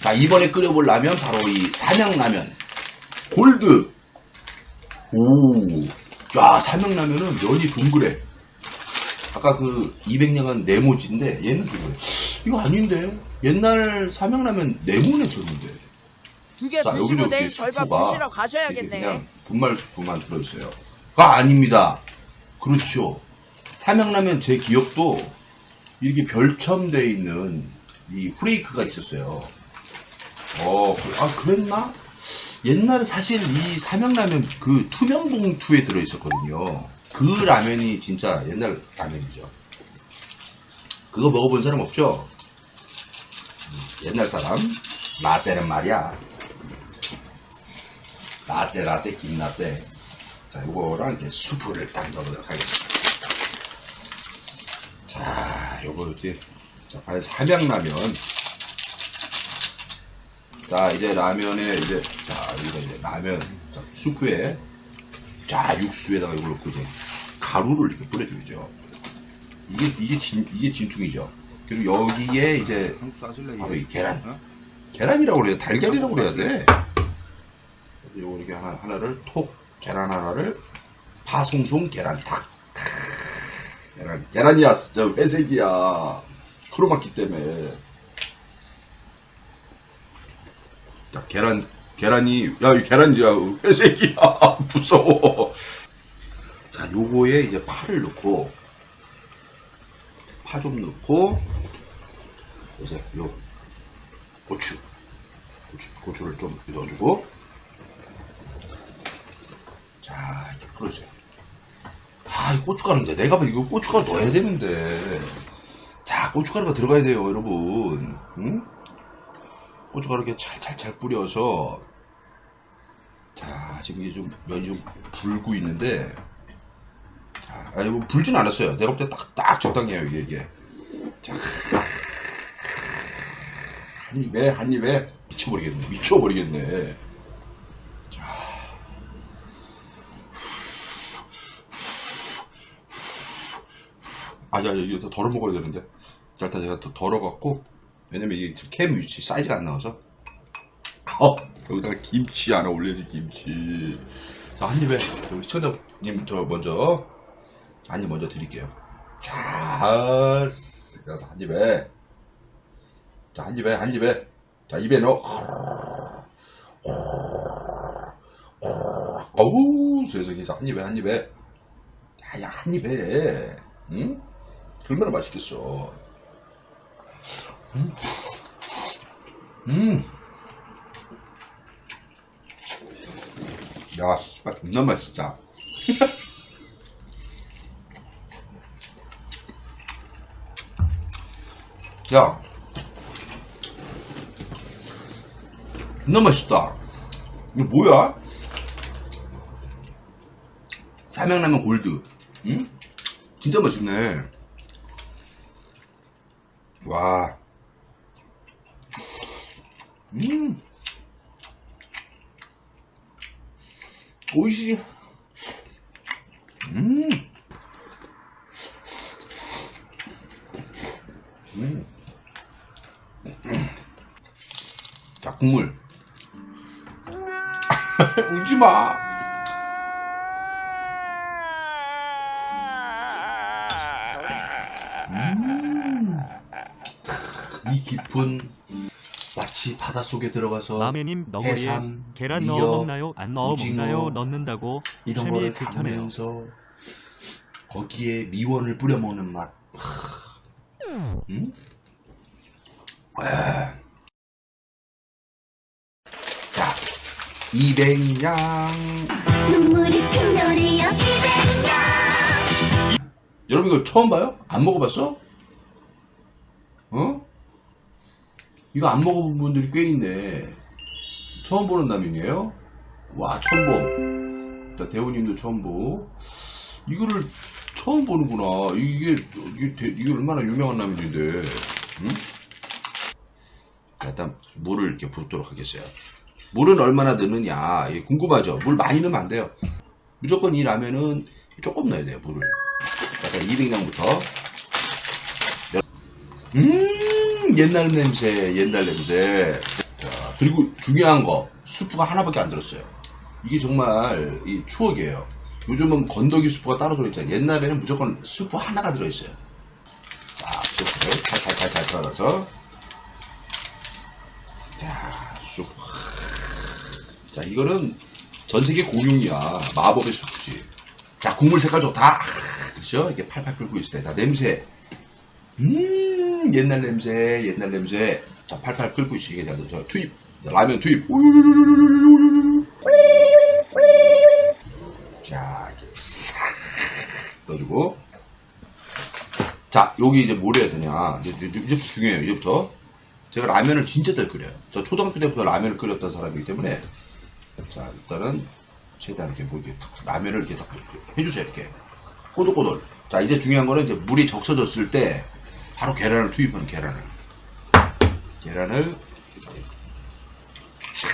자, 이번에 끓여볼 라면, 바로 이 삼양라면. 골드. 오. 야, 삼양라면은 면이 동그래. 아까 그 200년간 네모지인데, 얘는 동그래. 이거 아닌데? 옛날 삼양라면 네모냈었는데. 두개 자, 드시고 여기도 내일 이렇게 절반 드시러 가셔야겠네. 그냥 분말 수프만 들어있어요. 가 아닙니다. 그렇죠. 삼양라면 제 기억도 이렇게 별첨돼 있는 이 프레이크가 있었어요. 어, 그- 아 그랬나? 옛날에 사실 이 삼양라면 그 투명 봉투에 들어있었거든요. 그 라면이 진짜 옛날 라면이죠. 그거 먹어본 사람 없죠? 음, 옛날 사람 라떼는 말이야. 라떼 라떼 김라떼 자 요거랑 이제 수프를 딱 넣어보도록 하겠습니다 자 요거 이렇게 자 과연 삼양라면 자 이제 라면에 이제 자 여기다 이제 라면 자, 수프에 자 육수에다가 이걸 넣고 이제 가루를 이렇게 뿌려주죠 이게 이게 진 이게 진퉁이죠 그리고 여기에 이제 한국 사실래 바로 이 계란 어? 계란이라고 그래야 돼. 달걀이라고 그래야 돼. 요거 이렇게 하나, 하나를 톡, 계란 하나를 파송송 계란 탁. 계란, 계란이야, 진짜 회색이야. 크로마키 때문에. 자, 계란, 계란이, 야, 이 계란이야, 회색이야. 무서워. 자, 요거에 이제 파를 넣고, 파 좀 넣고, 이제 요 고추. 고추 고추를 좀 넣어주고 자 이렇게 풀어줘요 아이 고춧가루인데 내가 봐 이거 고춧가루 넣어야 되는데 자 고춧가루가 들어가야 돼요 여러분 응? 고춧가루 이렇게 찰찰찰 뿌려서 자 지금 이게 좀 면이 좀 불고 있는데 자 아니 뭐 불진 않았어요. 내가 볼때 딱딱 적당해요 이게 이게. 자 한 입에 한 입에 미쳐버리겠네. 미쳐버리겠네. 자. 아야 이거 더 덜어 먹어야 되는데. 자, 일단 제가 더 덜어갖고 왜냐면 이게 지금 캠 위치 사이즈가 안 나와서 어 여기다가 김치 하나 올려야지 김치 자한 입에 여기 시청자님부터 먼저 한 입 먼저 드릴게요 자 그래서 한 입에 자, 한 입에, 한 입에. 자, 입에 넣어. 어우, 세상에. 자, 한 입에, 한 입에. 야, 야, 한 입에. 응? 얼마나 맛있겠어. 음. 음. 야, 씨발, 존나 맛있다. 야, 존나 맛있다. 이거 뭐야? 삼양라면 골드. 응? 진짜 맛있네. 와. 음. 오이시. 음. 음. 자, 국물. 울지 마. 이 깊은 마치 바닷속에 들어가서 라면님 너구리에 해삼, 계란 미역, 넣어 먹나요? 안 넣어 오징어, 먹나요? 넣는다고 이런 거를. 담으면서 거기에 미원을 뿌려 먹는 맛. 응? 아. 자, 200양. 눈물이 핑돌이여 이백 년 여러분 이거 처음 봐요? 안 먹어봤어? 어? 이거 안 먹어본 분들이 꽤 있네. 처음 보는 라면이에요? 와, 처음 보. 자, 대우님도 처음 보고. 이거를 처음 보는구나. 이게, 이게, 대- 이게 얼마나 유명한 라면인데. 응? 자, 일단, 물을 이렇게 붓도록 하겠어요. 물은 얼마나 넣느냐. 궁금하죠? 물 많이 넣으면 안 돼요. 무조건 이 라면은 조금 넣어야 돼요, 물을. 약간 200량부터. 음, 옛날 냄새, 옛날 냄새. 그리고 중요한 거 수프가 하나밖에 안 들었어요. 이게 정말 이 추억이에요. 요즘은 건더기 수프가 따로 들어있잖아요. 옛날에는 무조건 수프 하나가 들어있어요. 자, 수프를 탈탈탈탈 썰어서 자, 수프. 자, 이거는 전 세계 공용이야. 마법의 수프지. 자, 국물 색깔 좋다. 그렇죠? 이게 팔팔 끓고 있을 때. 자, 냄새. 음 옛날 냄새 옛날 냄새. 자 팔팔 끓고 있으니까 자, 저 투입. 라면 투입. 자 넣어주고. 자 여기 이제 뭘 해야 되냐. 이제, 이제부터 중요해요 이제부터. 제가 라면을 진짜 잘 끓여요. 저 초등학교 때부터 라면을 끓였던 사람이기 때문에. 자 일단은 최대한 이렇게 뭐 이렇게 라면을 이렇게 해주세요 이렇게. 꼬들꼬들. 자 이제 중요한 거는 이제 물이 적셔졌을 때 바로 계란을 투입하는 계란을. 계란을 샥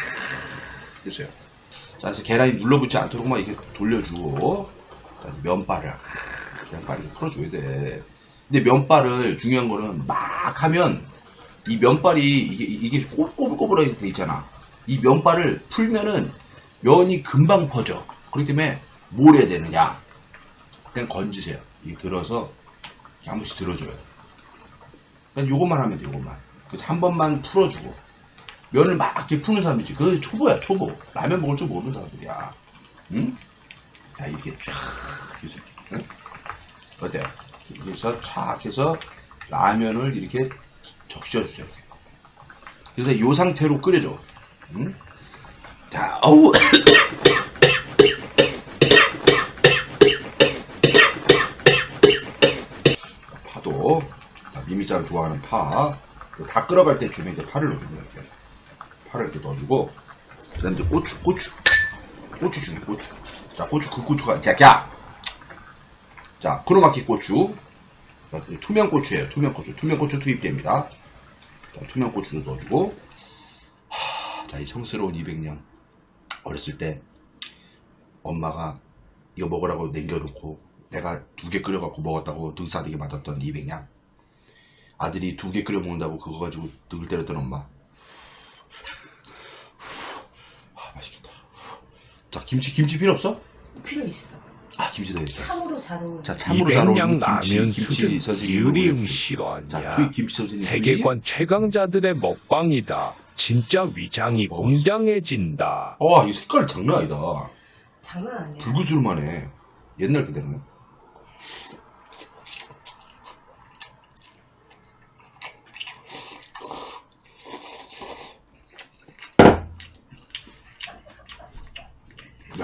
해주세요. 자, 그래서 계란이 눌러붙지 않도록만 이렇게 돌려주고, 자, 면발을, 면발을 풀어줘야 돼. 근데 면발을, 중요한 거는 막 하면, 이 면발이, 이게, 이게 꼬- 꼬불꼬불하게 돼 있잖아. 이 면발을 풀면은 면이 금방 퍼져. 그렇기 때문에 뭘 해야 되느냐. 그냥 건지세요. 이 들어서, 한 번씩 들어줘요. 그냥 요것만 하면 돼, 요것만. 그래서 한 번만 풀어주고. 면을 막 이렇게 푸는 사람이지. 그게 초보야, 초보. 라면 먹을 줄 모르는 사람들이야. 응? 자, 이렇게 쫙 해서. 응? 어때요? 그래서 쫙 해서 라면을 이렇게 적셔주세요. 이렇게. 그래서 이 상태로 끓여줘. 응? 자, 어우. 파도. 자, 미미짱 좋아하는 파. 다 끓어갈 때쯤에 이제 파를 넣어줍니다. 이렇게. 파를 이렇게 넣어주고. 그 다음에 이제 고추, 고추. 고추 중에 고추. 자, 고추, 그 고추가, 자, 야! 자, 크로마키 고추. 자, 그 투명 고추예요. 투명 고추. 투명 고추 투입됩니다. 자, 투명 고추도 넣어주고. 하, 자, 이 성스러운 200년. 어렸을 때 엄마가 이거 먹으라고 남겨놓고 내가 두 개 끓여갖고 먹었다고 등싸대기 맞았던 200냥. 아들이 두 개 끓여 먹는다고 그거 가지고 등을 때렸던 엄마. 아, 맛있겠다. 자, 김치, 김치 필요 없어? 필요 있어. 아, 김치도 있어. 참으로 잘 어울려. 자, 참으로 잘 200량 어울리는 라면 김치, 김치 수준 자, 실화냐 투입 김치 선생님. 세계관 최강자들의 먹방이다 진짜 위장이 공장해진다 와, 이 색깔 장난 아니다. 장난 아니야. 불구스름하네. 옛날 그대로.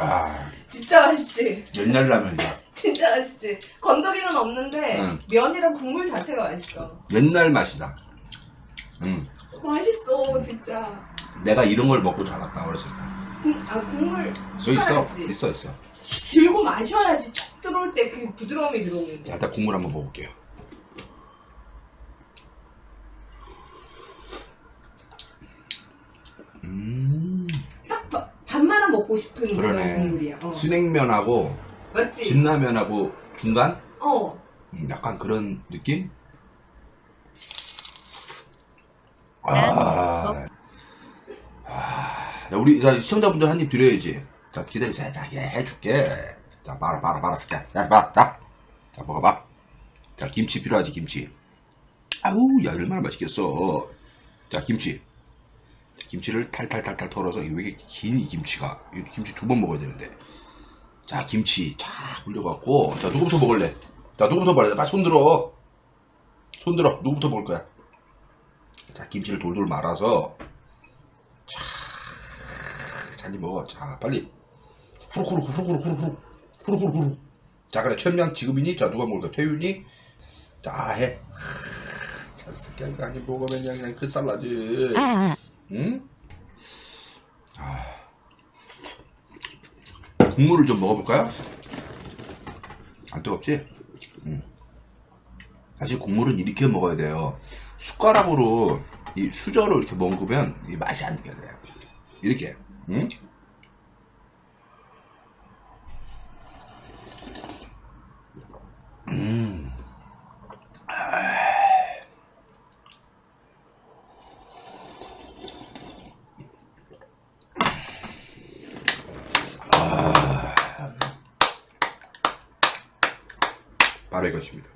야, 진짜 맛있지? 옛날 라면이야. 진짜 맛있지? 건더기는 없는데 응. 면이랑 국물 자체가 맛있어. 옛날 맛이다. 응. 맛있어 진짜. 내가 이런 걸 먹고 자랐다, 어렸을 때. 국- 아 국물 있어. 숟가락지. 있어, 있어. 들고 마셔야지 촉 들어올 때 그 부드러움이 들어오는데. 자, 일단 국물 한번 먹어볼게요. 음, 반만은 먹고 싶은 그런 그러네. 국물이야. 어. 순냉면하고 맞지? 진라면하고 중간? 어. 음, 약간 그런 느낌? 아, 아, 야, 우리 자, 시청자분들 한 입 드려야지. 자, 기다리세요. 자, 예, 해줄게. 자, 봐라, 봐라, 봐라, 쓸게. 야, 봐, 자, 자, 먹어봐. 자, 김치 필요하지, 김치. 아우, 야, 얼마나 맛있겠어. 자, 김치. 자, 김치를 탈탈탈탈 털어서, 왜 이렇게 긴 이 김치가. 이 김치 두 번 먹어야 되는데. 자, 김치 쫙 올려갖고, 자, 누구부터 먹을래? 자, 누구부터 먹을래? 빨리 손 들어. 손 들어. 누구부터 먹을 거야? 자, 김치를 돌돌 말아서, 쫙, 잔이 먹어. 자, 빨리. 후루후루, 후루후루, 후루후루. 후루후루, 후루. 자, 그래. 최명 지금이니? 자, 누가 먹을 거야? 태윤이? 자, 해. 자, 새끼야, 아니, 먹으면 그냥 그 살라지. 응? 아. 국물을 좀 먹어볼까요? 안 뜨겁지? 음. 사실 국물은 이렇게 먹어야 돼요. 숟가락으로 이 수저로 이렇게 먹으면 이 맛이 안 느껴져요. 이렇게. 응? 음. 것입니다.